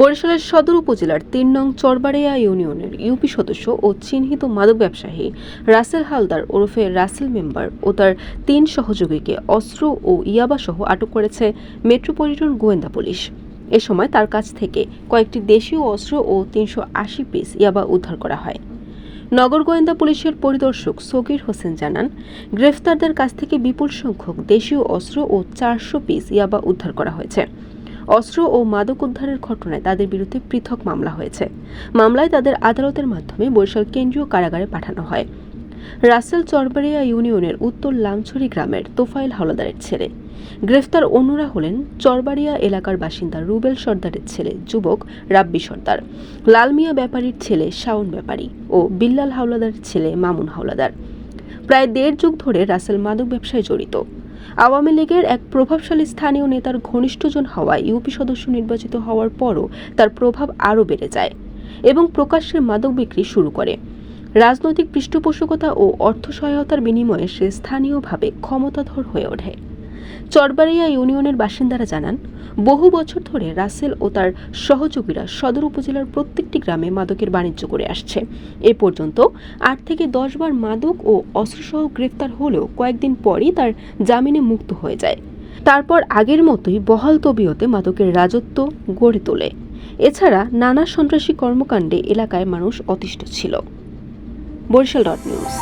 বরিশালের সদর উপজেলার তিন নং চরবাড়িয়া ইউনিয়নের ইউপি সদস্য ও চিহ্নিত মাদক ব্যবসায়ী রাসেল হালদার ওরফে রাসেল মেম্বার ও তার তিন সহযোগীকে অস্ত্র ও ইয়াবাসহ আটক করেছে মেট্রোপলিটন গোয়েন্দা পুলিশ। এ সময় তার কাছ থেকে কয়েকটি দেশীয় অস্ত্র ও তিনশো আশি পিস ইয়াবা উদ্ধার করা হয়। নগর গোয়েন্দা পুলিশের পরিদর্শক সগির হোসেন জানান, গ্রেফতারদের কাছ থেকে বিপুল সংখ্যক দেশীয় অস্ত্র ও চারশো পিস ইয়াবা উদ্ধার করা হয়েছে। অস্ত্র ও মাদক উদ্ধারের ঘটনায় তাদের বিরুদ্ধে পৃথক মামলা হয়েছে। মামলায় তাদের আদালতের মাধ্যমে বরিশাল কেন্দ্রীয় কারাগারে পাঠানো হয়। রাসেল চরবারিয়া ইউনিয়নের উত্তর লামছড়ি গ্রামের তোফাইল হাওলাদারের ছেলে। গ্রেফতার অন্যরা হলেন চরবাড়িয়া এলাকার বাসিন্দা রুবেল সর্দারের ছেলে, যুবক রাব্বি সর্দার, লালমিয়া ব্যাপারীর ছেলে শাওন ব্যাপারী ও বিল্লাল হাওলাদারের ছেলে মামুন হাওলাদার। প্রায় দেড় যুগ ধরে রাসেল মাদক ব্যবসায় জড়িত। আওয়ামী লীগের এক প্রভাবশালী স্থানীয় নেতার ঘনিষ্ঠজন হওয়ায় ইউপি সদস্য নির্বাচিত হওয়ার পরও তার প্রভাব আরও বেড়ে যায় এবং প্রকাশ্যে মাদক বিক্রি শুরু করে। রাজনৈতিক পৃষ্ঠপোষকতা ও অর্থ সহায়তার বিনিময়ে সে স্থানীয়ভাবে ক্ষমতাধর হয়ে ওঠে। চরবাড়িয়া ইউনিয়নের বাসিন্দারা জানান, বহু বছর ধরে রাসেল ও তার সহযোগীরা সদর উপজেলার প্রত্যেকটি গ্রামে মাদকের বাণিজ্য করে আসছে। এ পর্যন্ত আট থেকে দশ বার মাদক ও অস্ত্রসহ গ্রেফতার হলেও কয়েকদিন পরই তার জামিনে মুক্ত হয়ে যায়। তারপর আগের মতোই বহাল তবিয়তে মাদকের রাজত্ব গড়ে তোলে। এছাড়া নানা সন্ত্রাসী কর্মকাণ্ডে এলাকায় মানুষ অতিষ্ঠ ছিল। Barishal dot news.